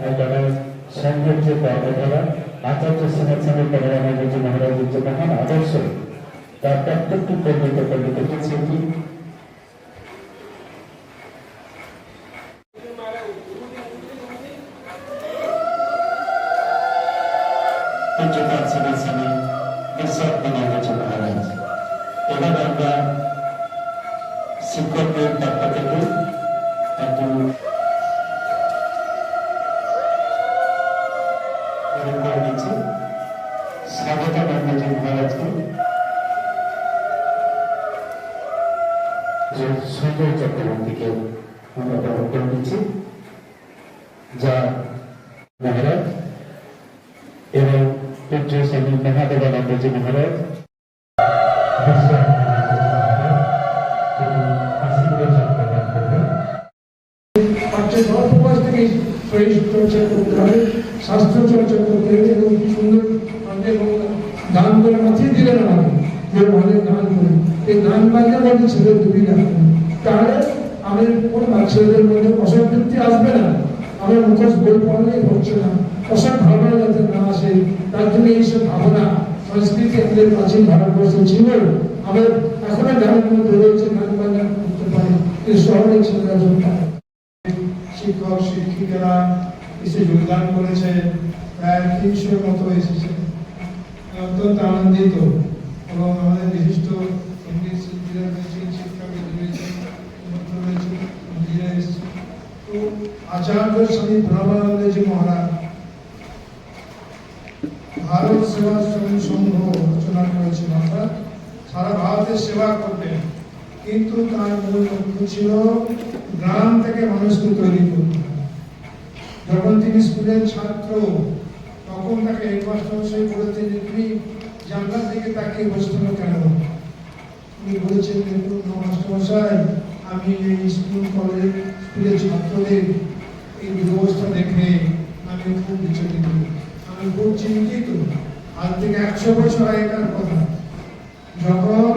এখানে সংঘের যে কর্মধারা আচার্য সমাজ স্বামী পরমানন্দজি মহারাজের যে মহান আদর্শ তার প্রত্যেকটি পণ্ডিত পণ্ডিত স্মৃতি পূজ্যপাল সমাজ স্বামী বিশ্বনাথজি মহারাজ গ্রহণ করে নিচ্ছি স্বাগত ব্রহ্মজি মহারাজকে সুন্দর চক্রবর্তীকে আমরা গ্রহণ করে নিচ্ছি যা মহারাজ এবং পূজ্য স্বামী মহাদেবানন্দজি মহারাজ বাচ্চা গল্প বয়স স্বাস্থ্য চর্চা করতে এবং সুন্দর মানে এবং গান করে মাথায় দিলেন আমাকে, যে ভালো গান করে। এই গান বাজনা মধ্যে ছেলে দুটি রাখবেন তাহলে আমাদের কোনো বাচ্চাদের মধ্যে অসন্তৃপ্তি আসবে না। আমার মুখোশ বই পড়লেই হচ্ছে না। অসৎ ভাবনা যাতে না আসে, তার জন্য এইসব ভাবনা সংস্কৃতি আমাদের প্রাচীন ভারতবর্ষে ছিল আমাদের এখনও গানের মধ্যে রয়েছে গান বাজনা করতে পারে। এই শহরের ছেলেরা সব শিক্ষক, শিক্ষিকারা এসে যোগদান করেছে, প্রায় তিনশোর মতো এসেছে। অত্যন্ত আনন্দিত এবং আমাদের বিশিষ্ট সংগীত শিল্পীরা রয়েছেন শিক্ষাবিদ রয়েছেন তো আচার্য স্বামী ব্রহ্মানন্দজি মহারাজ ভারত সেবা শ্রম সংঘ রচনা করেছেন অর্থাৎ সারা ভারতের সেবা করবেন কিন্তু তার মূল লক্ষ্য ছিল গ্রাম থেকে মানুষকে তৈরি করতে। যখন তিনি স্কুলের ছাত্র, তখন তাকে হেডমাস্টার মশাই তুমি জানলার দিকে তাকিয়ে বসতে হবে কেন? উনি বলেছেন, দেখুন মাস্টার মশাই আমি এই স্কুল কলেজ, স্কুলের ছাত্রদের এই দুরবস্থা দেখে আমি খুব বিচলিত। আমি খুব চিন্তিত। আজ থেকে একশো বছর আগেকার কথা। যখন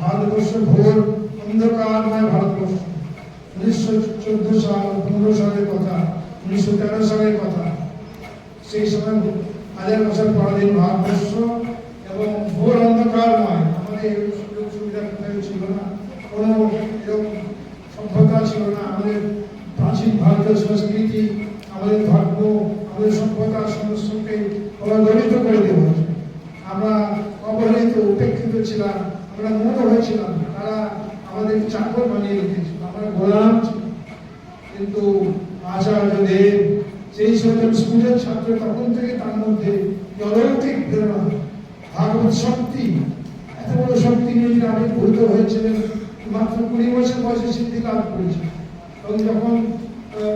ভারতবর্ষ ঘোর অন্ধকারময় ভারতবর্ষ, উনিশশো চোদ্দ সাল, পনেরো সালের কথা উনিশশো তেরো সালের কথা। সেই সময় হাজার বছর পরাধীন ভারতবর্ষ এবং ঘোর অন্ধকারময় আমাদের এরকম সুযোগ সুবিধা ছিল না? কোনো এরকম সভ্যতা ছিল না। আমাদের প্রাচীন ভারতীয় সংস্কৃতি, আমাদের ধর্ম, আমাদের সভ্যতা সমস্তকে প্রভাবিত করে দেওয়া। আমরা অবহেলিত, উপেক্ষিত ছিলাম, আমরা মূল হয়েছিলাম। তারা আমাদের চাকর বানিয়ে রেখেছিল। আমরা গোলাম কিন্তু দেব সেই সময় স্কুলের ছাত্র তখন থেকে তার মধ্যে অলৌকিক প্রেরণা, ভাগবত শক্তি, এত বড় শক্তি নিয়ে তিনি আবির্ভূত হয়েছিলেন, মাত্র কুড়ি বছর বয়সে সিদ্ধি লাভ করেছেন এবং যখন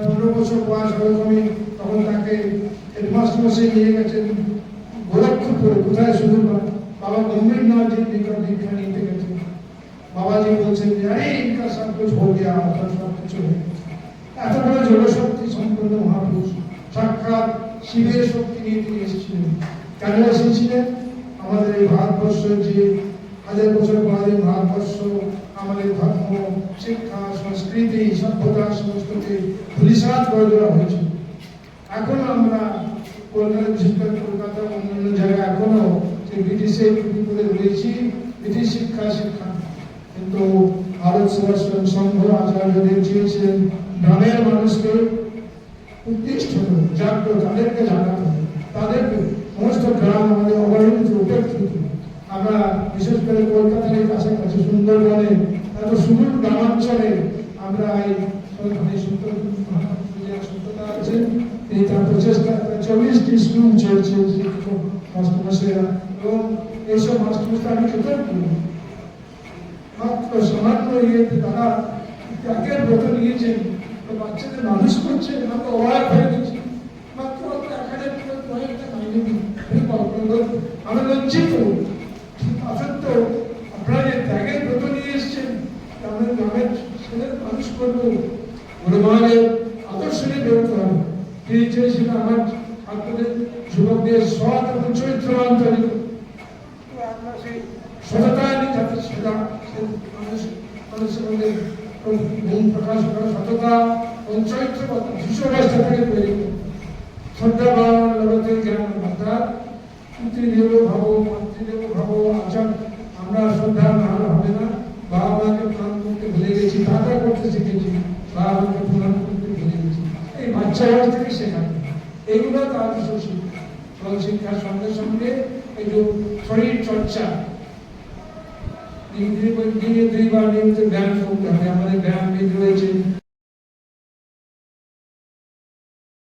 পনেরো বছর বয়স ওরকমই তখন তাকে হেডমাস্টার মশাই নিয়ে গেছেন, গোরক্ষপুরে, কোথায় শুধু বাবা গম্ভীরনাথজির নিকট দীক্ষা নিতে গেছেন বাবাজি বলছেন যে, আরে ইনকা সব কুছ হো গয়া হয়ে। এত বড় সাক্ষাৎ শিবের শক্তি নিয়ে তিনি এসেছিলেন। কেন এসেছিলেন আমাদের এই ভারতবর্ষের যে হাজার বছর পরাধীন ভারতবর্ষ, আমাদের ধর্ম, শিক্ষা, সংস্কৃতি, সভ্যতা সমস্তকে ধুলিসাৎ করে দেওয়া হয়েছিল এখনও আমরা কলকাতা কলকাতা অন্যান্য জায়গায় এখনও যে ব্রিটিশের বিপদে রয়েছি ব্রিটিশ শিক্ষা শিক্ষা। কিন্তু ভারত সেবাশ্রম সংঘ আচার্যদেব চেয়েছিলেন গ্রামের মানুষকে উদ্দিষ্ট জাগ্রত তাদেরকে জানাতে হবে তাদেরকে সমস্ত গ্রাম আমাদের অবহেলিত উপেক্ষিত আমরা বিশেষ করে কলকাতার এই কাছাকাছি সুন্দরবনে এত সুদূর গ্রামাঞ্চলে আমরা এই সত্যতা আছে এবং এইসব তারা ত্যাগের ব্রত নিয়েছেন। বাচ্চাদের মানুষ করছে আমরা অবাক হয়ে গেছি। মাত্র এক হাজার টাকা কয়েকটা মাইনে দিই কল্পনা। আমরা লজ্জিত। অসত্য আপনারা যে ত্যাগের ব্রত নিয়ে এসছেন আমাদের গ্রামের ছেলের মানুষ করব। গুরুমানের আদর্শ নিয়ে বেরোতে হবে তিনি চেয়েছিলেন আমার ছাত্রদের যুবকদের সৎ এবং চরিত্রবান তৈরি সেই সততা নিয়ে যাতে সেটা মানুষ মানুষের প্রকাশ সততা অবস্থা থেকে তৈরি করতে শ্রদ্ধা ভাবনা লভতে জ্ঞান অর্থাৎ পিতৃদেব ভাব মাতৃদেব ভাব, আচার, আমরা শ্রদ্ধা না হবে না। বাবা মাকে প্রণাম করতে ভুলে গেছি টাকা করতে শিখেছি বাবা মাকে প্রণাম করতে ভুলে গেছি। এই বাচ্চা বয়স থেকে হবে। এগুলো তার আসল শিক্ষা আসল শিক্ষার সঙ্গে সঙ্গে এই যে শরীর চর্চা দিনে দুইবার নিয়মিত ব্যায়াম করতে হবে। আমাদের ব্যায়াম রয়েছে।